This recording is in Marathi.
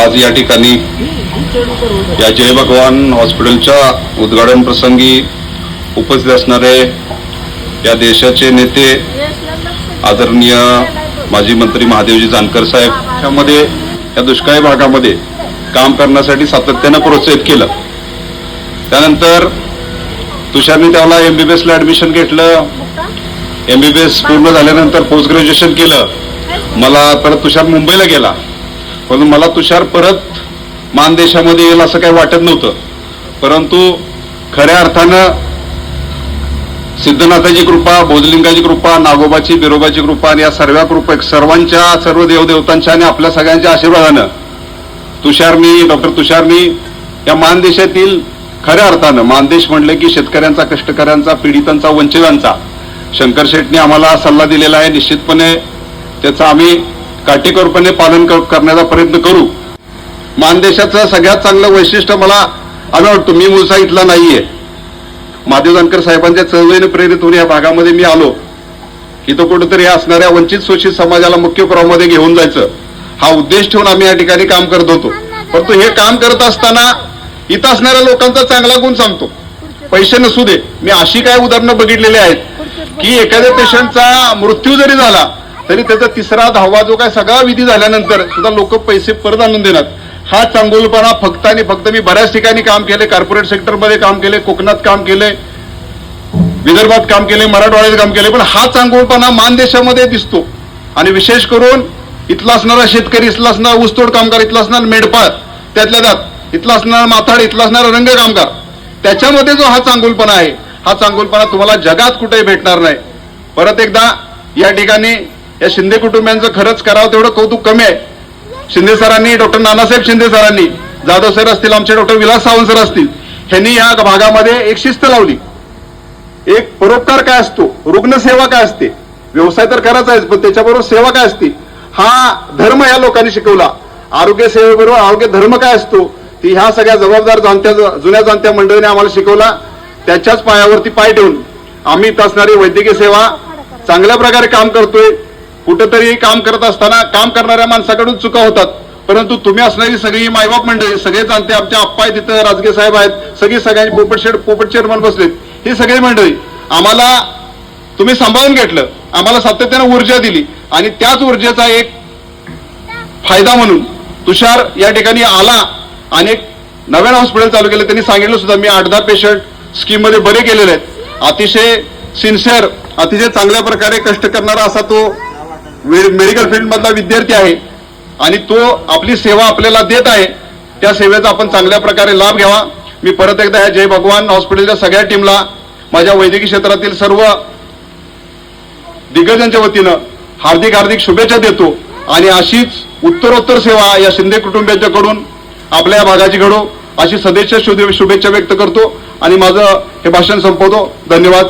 आज या ठिकाणी या जय भगवान हॉस्पिटलच्या उद्घाटन प्रसंगी उपस्थित असणारे या देशाचे नेते आदरणीय माजी मंत्री महादेवजी जानकर साहेब त्यामध्ये या दुष्काळी भागामध्ये काम करण्यासाठी सातत्यानं प्रोत्साहित केलं. त्यानंतर तुषारने त्याला एमबीबीएस ला ऍडमिशन घेतलं. एमबीबीएस पूर्ण झाल्यानंतर पोस्ट ग्रॅज्युएशन केलं. मला परत तुषार मुंबईला गेला. पण मला तुषार परत मानदेशामध्ये येईल असं काही वाटत नव्हतं. परंतु खऱ्या अर्थानं सिद्धनाथाची कृपा भोजलिंगाची कृपा नागोबाची बिरोबाची कृपा आणि या सर्व कृपा सर्वांच्या सर्व देवदेवतांच्या आणि आपल्या सगळ्यांच्या आशीर्वादानं तुषारनी डॉक्टर तुषारनी या मानदेशातील खऱ्या अर्थानं मानदेश म्हणलं की शेतकऱ्यांचा कष्टकऱ्यांचा पीडितांचा वंचितांचा शंकर शेटने आम्हाला सल्ला दिलेला आहे. निश्चितपणे त्याचा आम्ही काटेकोरपणे पालन करण्याचा प्रयत्न करू. मानदेशाचं सगळ्यात चांगलं वैशिष्ट्य मला आढळतो वाटतो मी मुळसा इथला नाहीये. महादेव जानकर साहेबांच्या चळवळीने प्रेरित होऊन या भागामध्ये मी आलो. इथं कुठंतरी असणाऱ्या वंचित शोषित समाजाला मुख्य प्रवाहामध्ये घेऊन जायचं. हा उद्देश ठेवून आम्ही या ठिकाणी काम करत होतो. परंतु हे काम करत असताना इथं असणाऱ्या लोकांचा चांगला गुण सांगतो. पैसे नसू दे. मी अशी काय उदाहरणं बघितलेली आहेत की एखाद्या पेशंटचा मृत्यू जरी झाला तरी त्याचा तिसरा दहावा जो काय सगळा विधी झाल्यानंतर सुद्धा लोक पैसे परत आणून देणार. हा चांगुलपणा फक्त आणि फक्त मी बऱ्याच ठिकाणी काम केले कॉर्पोरेट सेक्टरमध्ये काम केले कोकणात काम केले विदर्भात काम केले मराठवाड्यात काम केले पण हा चांगुलपणा मानदेशामध्ये दिसतो. आणि विशेष करून इथला असणारा शेतकरी इथला असणारा ऊसतोड कामगार इथला असणारा मेढपाळ त्यातल्या त्यात इथला असणारा माथाड इथला असणारा रंग कामगार त्याच्यामध्ये जो हा चांगुलपणा आहे हा चांगुलपणा तुम्हाला जगात कुठेही भेटणार नाही. परत एकदा या ठिकाणी या शिंदे कुटुंबियांचं खरंच करावं तेवढं कौतुक कमी आहे. शिंदे सरांनी डॉक्टर नानासाहेब शिंदे सरांनी जाधव सर असतील आमचे डॉक्टर विलास सावंत सर असतील ह्यांनी या भागामध्ये एक शिस्त लावली. एक परोपकार काय असतो? रुग्णसेवा काय असते? व्यवसाय तर करायचा आहे पण त्याच्याबरोबर सेवा काय असते? हा धर्म या लोकांनी शिकवला. आरोग्य सेवेबरोबर आरोग्य धर्म काय असतो? ती ह्या सगळ्या जबाबदार जाणत्या जुन्या जाणत्या मंडळीने आम्हाला शिकवला. त्याच्याच पायावरती पाय ठेवून आम्ही इथं असणारी वैद्यकीय सेवा चांगल्या प्रकारे काम करतोय. कुठंतरी काम करत असताना काम करणाऱ्या माणसाकडून चुका होतात. परंतु तुम्ही असणारी सगळी मायबाप मंडळी सगळे जाणते आमच्या आप्पा आहेत तिथं राजगे साहेब आहेत सगळी सगळ्यांची पोपट शेड पोपट चेअरमन बसलेत. ही सगळी मंडळी आम्हाला तुम्ही सांभाळून घेतलं. आम्हाला सातत्यानं ऊर्जा दिली. आणि त्याच ऊर्जेचा एक फायदा म्हणून तुषार या ठिकाणी आला आणि एक नव्यानं हॉस्पिटल चालू केलं. त्यांनी सांगितलं सुद्धा मी आठ दहा पेशंट स्कीममध्ये बरे केलेले आहेत. अतिशय सिन्सिअर अतिशय चांगल्या प्रकारे कष्ट करणारा असा तो मेडिकल फील्ड मधला विद्यार्थी आहे आणि तो आपली सेवा आपल्याला देत आहे त्या सेवेचा आपण चांगल्या प्रकारे लाभ घ्यावा. मी परत एकदा ह्या जय भगवान हॉस्पिटलच्या सगळ्या टीमला माझ्या वैद्यकीय क्षेत्रातील सर्व दिग्गजांच्या वतीनं हार्दिक हार्दिक शुभेच्छा देतो आणि अशीच उत्तरोत्तर सेवा या शिंदे कुटुंबियांच्याकडून आपल्या या भागाची घडो अशी सदिच्छा शुभेच्छा व्यक्त करतो आणि माझं हे भाषण संपवतो. धन्यवाद.